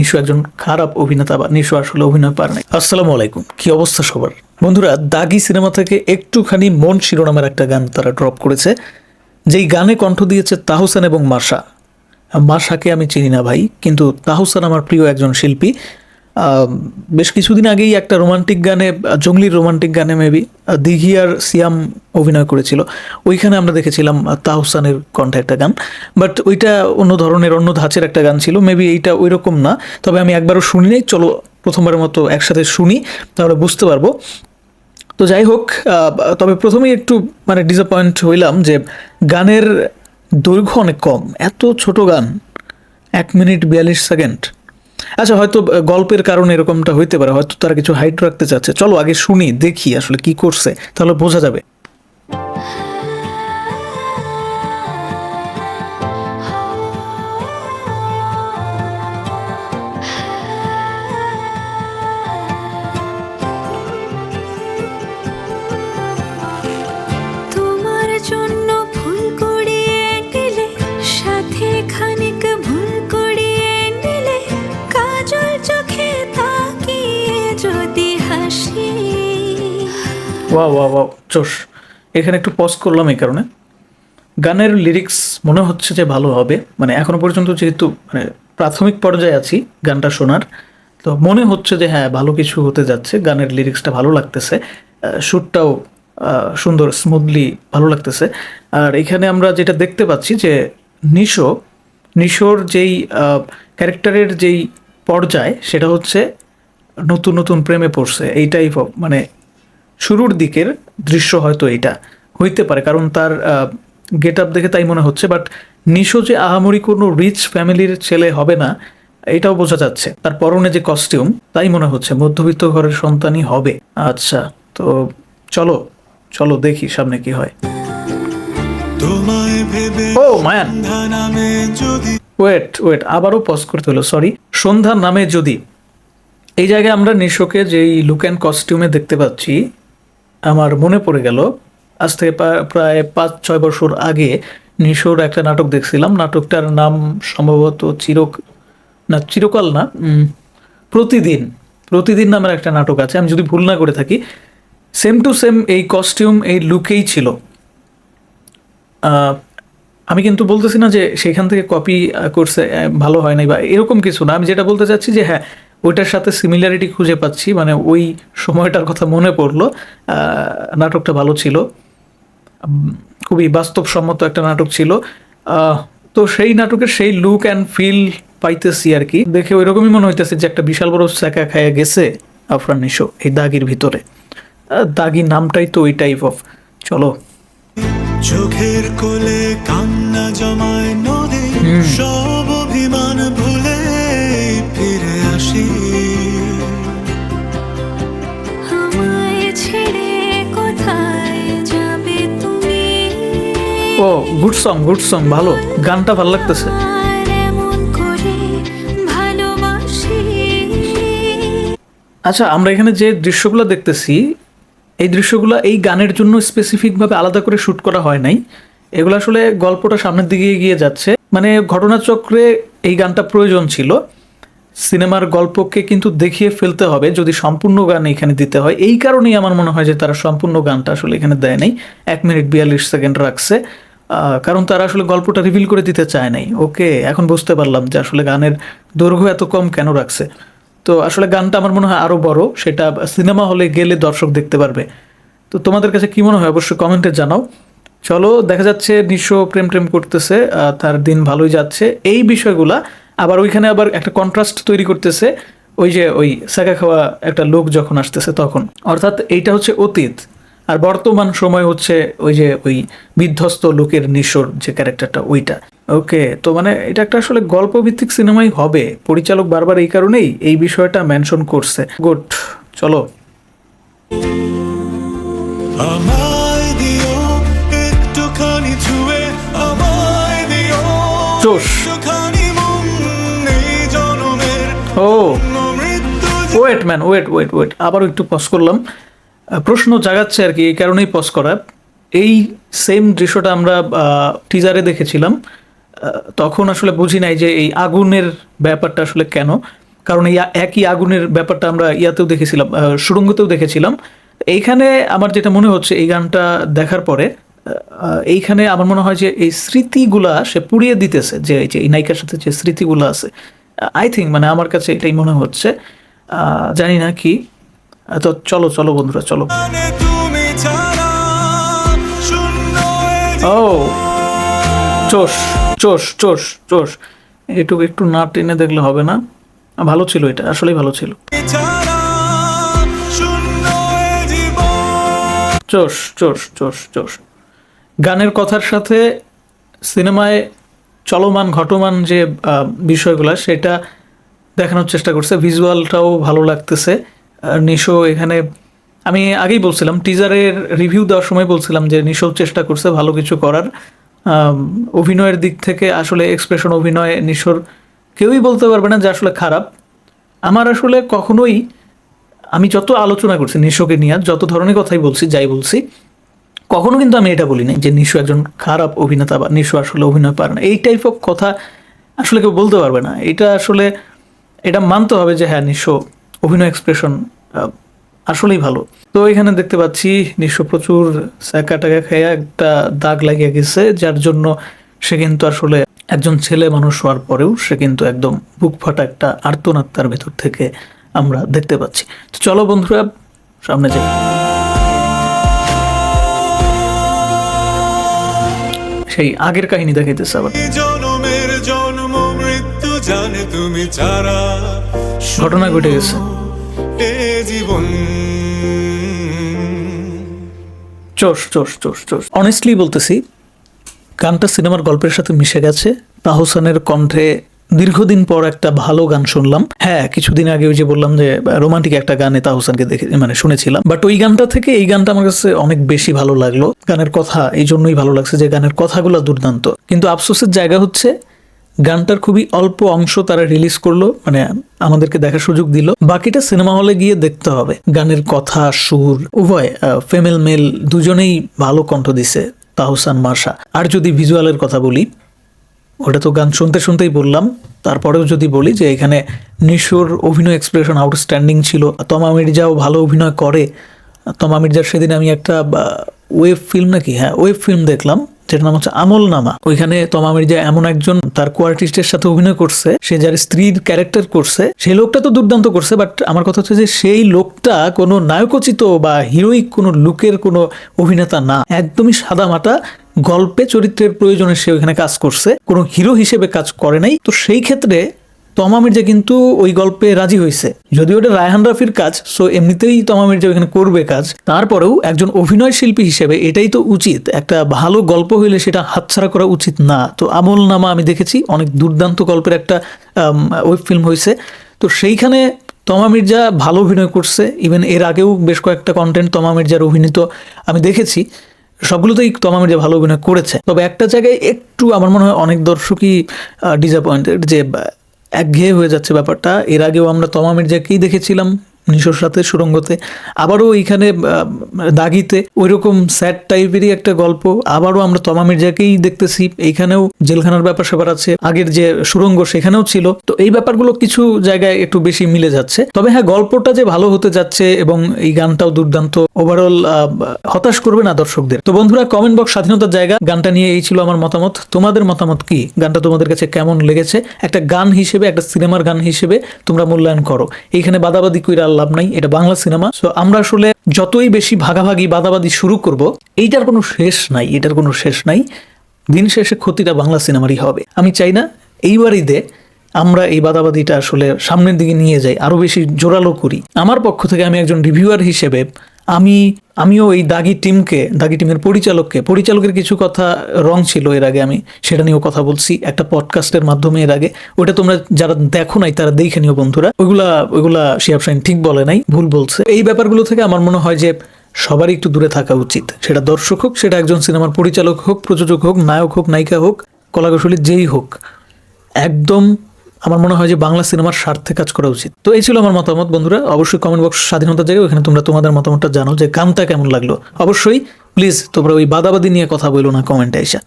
নিশু একজন খারাপ অভিনেতা বা নিশু আসলে অভিনয় পার নাই। আসসালামু আলাইকুম, কি অবস্থা সবার? বন্ধুরা, দাগি সিনেমা থেকে একটুখানি মন শিরোনামের একটা গান তারা ড্রপ করেছে, যেই গানে কণ্ঠ দিয়েছে তাহসান এবং মাসা মাসাকে আমি চিনি না ভাই, কিন্তু তাহসান আমার প্রিয় একজন শিল্পী। বেশ কিছুদিন আগেই একটা রোমান্টিক গানে, জঙ্গলির রোমান্টিক গানে মেবি দিঘি আর সিয়াম অভিনয় করেছিল। ওইখানে আমরা দেখেছিলাম তাহসানের কণ্ঠে একটা গান। বাট ওইটা অন্য ধরনের, অন্য ধাঁচের একটা গান ছিল। মেবি এইটা ওই রকম না। তবে আমি একবারও শুনি নাই। চলো প্রথমবারের মতো একসাথে শুনি, তাহলে বুঝতে পারব। তো যাই হোক তবে প্রথমেই একটু মানে ডিসঅ্যাপয়েন্ট হইলাম যে গানের দৈর্ঘ্য অনেক কম। এত ছোট গান, এক মিনিট বিয়াল্লিশ সেকেন্ড। আচ্ছা হয়তো গল্পের কারণে এরকমটা হইতে পারে, হয়তো তারা কিছু হাইট রাখতে চাচ্ছে। চলো আগে শুনি, দেখি আসলে কি করছে, তাহলে বোঝা যাবে। ওয়া ওয়া ওয়া চোস এখানে একটু পজ করলাম এই কারণে। গানের লিরিক্স মনে হচ্ছে যে ভালো হবে। মানে এখনও পর্যন্ত যেহেতু মানে প্রাথমিক পর্যায়ে আছি গানটা শোনার, তো মনে হচ্ছে যে হ্যাঁ ভালো কিছু হতে যাচ্ছে। গানের লিরিক্সটা ভালো লাগতেছে। শ্যুটটাও সুন্দর স্মুথলি ভালো লাগতেছে। আর এখানে আমরা যেটা দেখতে পাচ্ছি যে নিশো, নিশোর যেই ক্যারেক্টারের যেই পর্যায়, সেটা হচ্ছে নতুন নতুন প্রেমে পড়ছে। এই টাইপ অফ মানে শুরুর দিকের দৃশ্য হয়তো এটা হইতে পারে কারণ তার গেট আপ দেখে তাই মনে হচ্ছে বাট নিশো যে আহামরি কোনো রিচ ফ্যামিলির ছেলে হবে না এটাও বোঝা যাচ্ছে। তার পরনে যে কস্টিউম তাই মনে হচ্ছে মধ্যবিত্ত ঘরের সন্তানই হবে। আচ্ছা তো চলো চলো দেখি সামনে কি হয়। Oh man. ওয়েট ওয়েট আবারও পজ করতে হলো সরি সন্ধ্যার নামে যদি এই জায়গায় আমরা নিশোকে যেই লুক অ্যান্ড কস্টিউমে দেখতে পাচ্ছি আমার মনে পড়ে গেল, আজ থেকে প্রায় পাঁচ, ছয় বছর আগে নিশোর একটা নাটক দেখছিলাম। নাটকটার নাম সম্ভবত চিরক, না, চিরকাল না প্রতিদিন প্রতিদিন নামের একটা নাটক আছে। আমি যদি ভুল না করে থাকি, সেম টু সেম এই কস্টিউম, এই লুকেই ছিল। আমি কিন্তু বলতেছি না যে সেখান থেকে কপি করছে ভালো হয় নাই বা এরকম কিছু না। আমি যেটা বলতে চাচ্ছি যে হ্যাঁ ওইটার সাথে সিমিলারিটি খুঁজে পাচ্ছি মানে ওই সময়টার কথা মনে পড়ল। নাটকটা ভালো ছিল। খুবই বাস্তবসম্মত একটা নাটক ছিল। তো সেই নাটকের সেই লুক অ্যান্ড ফিল পাইতেছি আর কি। দেখে ওই রকমই মনে হইতেছে যে একটা বিশাল বড় স্যাকা খায়া গেছে আফরান নিশো এই দাগির ভিতরে। দাগি নামটাই তো ওই টাইপ অফ চলো। চোখের কোলে কান্না জমায় নদী ও গুড সং গুড সং ভালো। গানটা ভালো লাগতেছে। আচ্ছা আমরা এখানে যে দৃশ্যগুলো দেখতেছি, এই দৃশ্যগুলো এই গানের জন্য স্পেসিফিকভাবে আলাদা করে শ্যুট করা হয় নাই। এগুলো আসলে গল্পটা সামনের দিকে এগিয়ে যাচ্ছে। মানে ঘটনাচক্রে এই গানটা প্রয়োজন ছিল। সিনেমার গল্পকে কিন্তু দেখিয়ে ফেলতে হবে, যদি সম্পূর্ণ গান এখানে দিতে হয়। এই কারণেই আমার মনে হয় যে তারা সম্পূর্ণ গানটা আসলে এখানে দেয় নাই। এক মিনিট বিয়াল্লিশ সেকেন্ড রাখছে। কারণ তারা আসলে গল্পটা রিভিল করে দিতে চায় নাই। ওকে, এখন বুঝতে পারলাম যে আসলে গানের দৈর্ঘ্য এত কম কেন রাখছে। তো আসলে গানটা আমার মনে হয় আরও বড়, সেটা সিনেমা হলে গেলে দর্শক দেখতে পারবে। তো তোমাদের কাছে কি মনে হয়? অবশ্যই কমেন্টে জানাও। চলো, দেখা যাচ্ছে নিঃস্ব প্রেম প্রেম করতেছে তার দিন ভালোই যাচ্ছে। এই বিষয়গুলা আবার ওইখানে আবার একটা কন্ট্রাস্ট তৈরি করতেছে, ওই যে ওই সাকা খাওয়া একটা লোক যখন আসতেছে তখন। অর্থাৎ এইটা হচ্ছে অতীত। আর বর্তমান সময় হচ্ছে ওই যে ওই বিধ্বস্ত লোকের নিশোর যে ক্যারেক্টারটা ওইটা। ওকে তো মানে এটা একটা আসলে গল্প ভিত্তিক সিনেমাই হবে। পরিচালক বারবার এই কারণেই এই বিষয়টা মেনশন করছে। গুড চলো। জোশ। ও। Wait man wait wait wait আবারও একটু পজ করলাম। প্রশ্ন জাগাচ্ছে আর কি এই কারণেই পজ করা। এই সেম দৃশ্যটা আমরা টিজারে দেখেছিলাম। তখন আসলে বুঝি নাই যে এই আগুনের ব্যাপারটা আসলে কেন। কারণ এই একই আগুনের ব্যাপারটা আমরা ইয়াতেও দেখেছিলাম আহ, সুড়ঙ্গতেও দেখেছিলাম। এইখানে আমার যেটা মনে হচ্ছে এই গানটা দেখার পরে এইখানে আমার মনে হয় যে এই স্মৃতিগুলা সে পুড়িয়ে দিতেছে যে এই যে এই নায়িকার সাথে যে স্মৃতিগুলো আছে। আই থিঙ্ক মানে আমার কাছে এটাই মনে হচ্ছে। জানি না কি। তো চলো চলো বন্ধুরা চলো। মানে ও চোষ চোষ চোষ চোষ। এটুকু একটু না টেনে দেখলে হবে না। ভালো ছিল এটা আসলেই ভালো ছিল। চোষ চোষ চোষ চোষ। গানের কথার সাথে সিনেমায় চলমান ঘটমান যে বিষয়গুলো সেটা দেখানোর চেষ্টা করছে। ভিজুয়ালটাও ভালো লাগতেছে। নিশো এখানে, আমি আগেই বলছিলাম টিজারের রিভিউ দেওয়ার সময় বলছিলাম যে নিশো চেষ্টা করছে ভালো কিছু করার। অভিনয়ের দিক থেকে আসলে এক্সপ্রেশন অভিনয় নিশোর কেউই বলতে পারবে না যে আসলে খারাপ। আমার আসলে কখনোই, আমি যত আলোচনা করছি নিশোকে নিয়ে, যত ধরনের কথাই বলছি, যাই বলছি, কখনো কিন্তু আমি এটা বলিনি যে নিশু একজন খারাপ অভিনেতা বা নিশু আসলে অভিনয় পারে না। এই টাইপ অফ কথা আসলে কেউ বলতে পারবে না। এটা আসলে, এটা মানতে হবে যে হ্যাঁ নিশো অভিনয় এক্সপ্রেশন আসলেই ভালো। তো এখানে দেখতে পাচ্ছি নিশো প্রচুর স্যাকা টাকা খেয়ে একটা দাগ লাগিয়ে গেছে যার জন্য সে কিন্তু আসলে একজন ছেলে মানুষ হওয়ার পরেও সে কিন্তু একদম বুক ফাটা একটা আর্তনাদ তার ভেতর থেকে আমরা দেখতে পাচ্ছি। তো চলো বন্ধুরা সামনে যাই। সেই আগের কাহিনী দেখাইতেছে আবার। জন্ম মৃত্যু জানে তুমি ছাড়া ঘটনা ঘটে গেছে। জীবন। চোষ চোষ অনেস্টলি বলতেছি, গানটা সিনেমার গল্পের সাথে মিশে গেছে। তাহসানের কণ্ঠে দীর্ঘদিন পর একটা ভালো গান শুনলাম। হ্যাঁ কিছুদিন আগে ওই যে বললাম যে রোমান্টিক একটা গানে তাহসানকে দেখে মানে শুনেছিলাম। বাট ওই গানটা থেকে এই গানটা আমার কাছে অনেক বেশি ভালো লাগল। গানের কথা, এই জন্যই ভালো লাগছে যে গানের কথাগুলো দুর্দান্ত। কিন্তু আফসোসের জায়গা হচ্ছে গানটার খুবই অল্প অংশ তারা রিলিজ করল মানে আমাদেরকে দেখার সুযোগ দিল। বাকিটা সিনেমা হলে গিয়ে দেখতে হবে। গানের কথা, সুর, উভয় ফেমেল মেল দুজনেই ভালো কণ্ঠ দিছে তাহসান মার্শা। আর যদি ভিজুয়ালের কথা বলি, ওটা তো গান শুনতে শুনতেই বললাম। তারপরেও যদি বলি যে এখানে নিশোর অভিনয় এক্সপ্রেশন আউটস্ট্যান্ডিং ছিল। তমা মির্জাও ভালো অভিনয় করে। তমা মির্জার সেদিন আমি একটা ওয়েব ফিল্ম নাকি? হ্যাঁ ওয়েব ফিল্ম দেখলাম। যেটার নাম হচ্ছে আমল নামা। ওইখানে তমা মির্জা এমন একজন, তার কোয়ার্টিস্টের সাথে অভিনয় করছে, সে যার স্ত্রীর ক্যারেক্টার করছে, সেই লোকটা তো দুর্দান্ত করছে, বাট আমার কথা হচ্ছে যে সেই লোকটা কোনো নায়কোচিত বা হিরোইক কোনো লুকের কোনো অভিনেতা না। একদমই সাদামাটা, গল্পে চরিত্রের প্রয়োজনে সে ওইখানে কাজ করছে, কোনো হিরো হিসেবে কাজ করে নাই। তো সেই ক্ষেত্রে তমা মির্জা কিন্তু ওই গল্পে রাজি হয়েছে। যদিও ওটা রায়হান রাফির কাজ সো এমনিতেই তমা মির্জা ওখানে করবে কাজ। তারপরেও একজন অভিনয় শিল্পী হিসেবে এটাই তো উচিত, একটা ভালো গল্প হইলে সেটা হাতছাড়া করা উচিত না। তো আমল নামা আমি দেখেছি, অনেক দুর্দান্ত গল্পের একটা ওয়েব ফিল্ম হয়েছে তো সেইখানে তমা মির্জা ভালো অভিনয় করছে ইভেন এর আগেও বেশ কয়েকটা কন্টেন্ট তমা মির্জার অভিনীত আমি দেখেছি। সবগুলোতেই তমা মির্জা ভালো অভিনয় করেছে। তবে একটা জায়গায় একটু আমার মনে হয় অনেক দর্শকই ডিসঅ্যাপয়েন্টেড যে একঘেয়ে হয়ে যাচ্ছে ব্যাপারটা। এর আগেও আমরা তমা মির্জাকেই দেখেছিলাম? নিশোর সাথে সুরঙ্গতে আবারও এইখানে দাগিতে ওই রকম স্যাড টাইপেরই একটা গল্প। আবারও আমরা তমা মির্জাকেই দেখতেছি। এইখানেও জেলখানার ব্যাপার স্যাপার আছে। আগের যে সুরঙ্গ সেখানেও ছিল। তো এই ব্যাপারগুলো কিছু জায়গায় একটু বেশি মিলে যাচ্ছে। তবে হ্যাঁ গল্পটা যে ভালো হতে যাচ্ছে এবং এই গানটাও দুর্দান্ত ওভারঅল হতাশ করবে না দর্শকদের। তো বন্ধুরা কমেন্ট বক্স স্বাধীনতার জায়গা। গানটা নিয়ে এই ছিল আমার মতামত। তোমাদের মতামত কি? গানটা তোমাদের কাছে কেমন লেগেছে? একটা গান হিসেবে, একটা সিনেমার গান হিসেবে তোমরা মূল্যায়ন করো। এইখানে বাদাবাদি কইরা আর লাভ নাই, এটা বাংলা সিনেমা। সো আমরা আসলে যতই বেশি ভাগাভাগি বাদাবাদি শুরু করব, এইটার কোনো শেষ নাই, এটার কোনো শেষ নাই। দিন শেষে ক্ষতিটা বাংলা সিনেমারই হবে। আমি চাই না এইবার ঈদে আমরা এই বাদাবাদিটা আসলে সামনের দিকে নিয়ে যাই আরও বেশি জোরালো করি। আমার পক্ষ থেকে আমি একজন রিভিউয়ার হিসেবে আমি, আমিও এই দাগি টিমকে, দাগি টিমের পরিচালককে, পরিচালকের কিছু কথা রং ছিল এর আগে আমি, সেটা নিয়েও কথা বলছি, একটা পডকাস্টের মাধ্যমে এর আগে, ওটা তোমরা যারা দেখো নাই তারা দেখে নিও বন্ধুরা, ওইগুলা ওইগুলা শিয়াব শাইন ঠিক বলে নাই, ভুল বলছে। এই ব্যাপারগুলো থেকে আমার মনে হয় যে সবারই একটু দূরে থাকা উচিত, সেটা দর্শক হোক, সেটা একজন সিনেমার পরিচালক হোক, প্রযোজক হোক, নায়ক হোক, নায়িকা হোক, কলাকুশলী যেই হোক, একদম আমার মনে হয় যে বাংলা সিনেমার স্বার্থে কাজ করা উচিত। তো এই ছিল আমার মতামত বন্ধুরা। অবশ্যই কমেন্ট বক্স স্বাধীনতা জায়গায় ওখানে তোমরা তোমাদের মতামতটা জানো যে গানটা কেমন লাগল। অবশ্যই প্লিজ তোমরা ওই বাদাবাদি নিয়ে কথা বলো না কমেন্টে এসে।